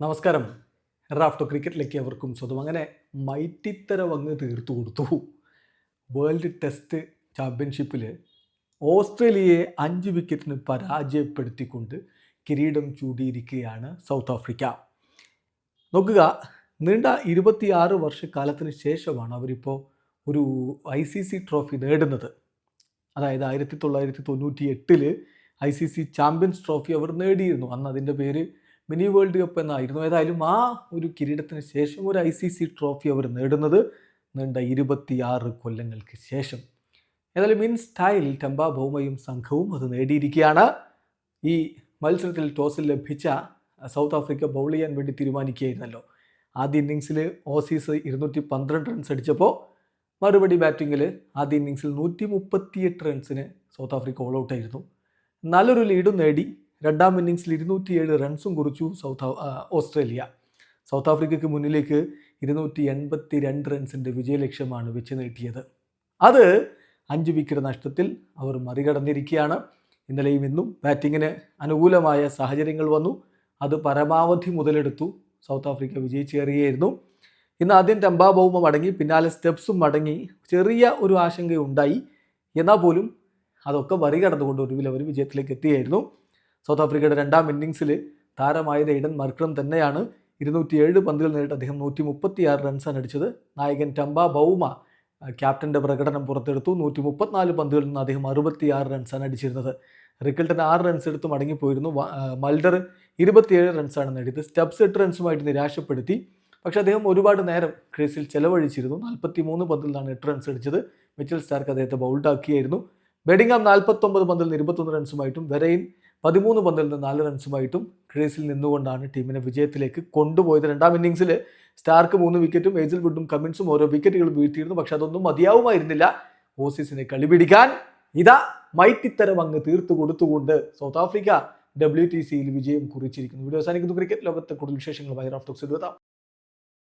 നമസ്കാരം. റാഫ്റ്റോ ക്രിക്കറ്റിലേക്ക് അവർക്കും സ്വന്തം. അങ്ങനെ മൈറ്റിത്തരം അങ്ങ് തീർത്തു കൊടുത്തു. വേൾഡ് ടെസ്റ്റ് ചാമ്പ്യൻഷിപ്പിൽ ഓസ്ട്രേലിയയെ അഞ്ച് വിക്കറ്റിന് പരാജയപ്പെടുത്തിക്കൊണ്ട് കിരീടം ചൂടിയിരിക്കുകയാണ് സൗത്ത് ആഫ്രിക്ക. നോക്കുക നീണ്ട ഇരുപത്തിയാറ് വർഷക്കാലത്തിന് ശേഷമാണ് അവരിപ്പോൾ ഒരു ഐ സി സി ട്രോഫി നേടുന്നത്. അതായത് ആയിരത്തി തൊള്ളായിരത്തി തൊണ്ണൂറ്റി എട്ടിൽ I C C champions trophy അവർ നേടിയിരുന്നു. അന്ന് അതിന്റെ പേര് മിനി വേൾഡ് കപ്പ് എന്നായിരുന്നു ഏതായാലും ആ ഒരു കിരീടത്തിന് ശേഷം ഒരു ഐ സി സി ട്രോഫി അവർ നേടുന്നത് നീണ്ട ഇരുപത്തിയാറ് കൊല്ലങ്ങൾക്ക് ശേഷം. ഏതായാലും ഇൻ സ്റ്റൈൽ ടെമ്പ ഭൗമയും സംഘവും അത് നേടിയിരിക്കുകയാണ്. ഈ മത്സരത്തിൽ ടോസിൽ ലഭിച്ച സൗത്ത് ആഫ്രിക്ക ബൗൾ ചെയ്യാൻ വേണ്ടി തീരുമാനിക്കുകയായിരുന്നല്ലോ. ആദ്യ ഇന്നിങ്സിൽ ഓസീസ് ഇരുന്നൂറ്റി പന്ത്രണ്ട് റൺസ് അടിച്ചപ്പോൾ മറുപടി ബാറ്റിങ്ങിൽ ആദ്യ ഇന്നിങ്സിൽ നൂറ്റി മുപ്പത്തിയെട്ട് റൺസിന് സൗത്ത് ആഫ്രിക്ക ഓൾ ഔട്ടായിരുന്നു നല്ലൊരു ലീഡും നേടി. രണ്ടാം ഇന്നിങ്സിൽ ഇരുന്നൂറ്റിയേഴ് റൺസും കുറിച്ചു സൗത്ത് ഓസ്ട്രേലിയ. സൗത്ത് ആഫ്രിക്കയ്ക്ക് മുന്നിലേക്ക് ഇരുന്നൂറ്റി എൺപത്തി രണ്ട് റൺസിന്റെ വിജയലക്ഷ്യമാണ് വെച്ച് നീട്ടിയത്. അത് അഞ്ച് വിക്കറ്റ് നഷ്ടത്തിൽ അവർ മറികടന്നിരിക്കുകയാണ്. ഇന്നലെയും ഇന്നും ബാറ്റിങ്ങിന് അനുകൂലമായ സാഹചര്യങ്ങൾ വന്നു. അത് പരമാവധി മുതലെടുത്തു. സൗത്ത് ആഫ്രിക്ക വിജയിച്ചേറുകയായിരുന്നു ഇന്ന് ആദ്യം ടെമ്പാ ബൗമ മടങ്ങി പിന്നാലെ സ്റ്റെപ്സും മടങ്ങി. ചെറിയ ഒരു ആശങ്കയുണ്ടായി. എന്നാൽ പോലും അതൊക്കെ മറികടന്നുകൊണ്ട് ഒടുവിൽ അവർ വിജയത്തിലേക്ക് എത്തിയായിരുന്നു. സൗത്ത് ആഫ്രിക്കയുടെ രണ്ടാം ഇന്നിങ്സിൽ താരമായത് എയ്ഡൻ മർക്രം തന്നെയാണ്. ഇരുന്നൂറ്റിയേഴ് പന്തുകൾ നേരിട്ട് അദ്ദേഹം നൂറ്റി മുപ്പത്തിയാറ് റൺസാണ് അടിച്ചത്. നായകൻ ടംബ ബൗമ ക്യാപ്റ്റന്റെ പ്രകടനം പുറത്തെടുത്തു. നൂറ്റി മുപ്പത്തിനാല് പന്തുകളിൽ നിന്ന് അദ്ദേഹം അറുപത്തിയാറ് റൺസാണ് അടിച്ചിരുന്നത്. റിക്കൽട്ടൻ ആറ് റൺസ് എടുത്ത് മടങ്ങിപ്പോയിരുന്നു. മൽഡർ ഇരുപത്തിയേഴ് റൺസാണ് നേടിയത്. സ്റ്റെപ്സ് എട്ട് റൺസുമായിട്ട് നിരാശപ്പെടുത്തി. പക്ഷേ അദ്ദേഹം ഒരുപാട് നേരം ക്രീസിൽ ചെലവഴിച്ചിരുന്നു. നാൽപ്പത്തി മൂന്ന് പന്തിൽ നിന്നാണ് എട്ട് റൺസ് അടിച്ചത്. മിച്ചൽ സ്റ്റാർക്ക് അദ്ദേഹത്തെ ബൗൾഡാക്കിയായിരുന്നു. ബെഡിംഗാം നാൽപ്പത്തൊമ്പത് പന്തിൽ നിന്ന് ഇരുപത്തൊന്ന് റൺസുമായിട്ടും വെരയിൻ പതിമൂന്ന് പന്തിൽ നിന്ന് നാല് റൺസുമായിട്ടും ക്രീസിൽ നിന്നുകൊണ്ടാണ് ടീമിനെ വിജയത്തിലേക്ക് കൊണ്ടുപോയത്. രണ്ടാം ഇന്നിങ്സിൽ സ്റ്റാർക്ക് മൂന്ന് വിക്കറ്റും ഏജൽ വുഡും കമ്മിൻസും ഓരോ വിക്കറ്റുകൾ വീഴ്ത്തിയിരുന്നു. പക്ഷെ അതൊന്നും മതിയാവുമായിരുന്നില്ല. ഓസീസിനെ കളിപിടിക്കാൻ ഇതാ മൈറ്റിത്തരം അങ്ങ് തീർത്തു കൊടുത്തുകൊണ്ട് സൗത്ത് ആഫ്രിക്ക ഡബ്ല്യു ടി സിയിൽ വിജയം കുറിച്ചിരിക്കുന്നു. വീഡിയോ അവസാനിക്കുന്നു. ക്രിക്കറ്റ് ലോകത്തെ കൂടുതൽ വിശേഷങ്ങളുമായി ടോക്സ് എത്താം.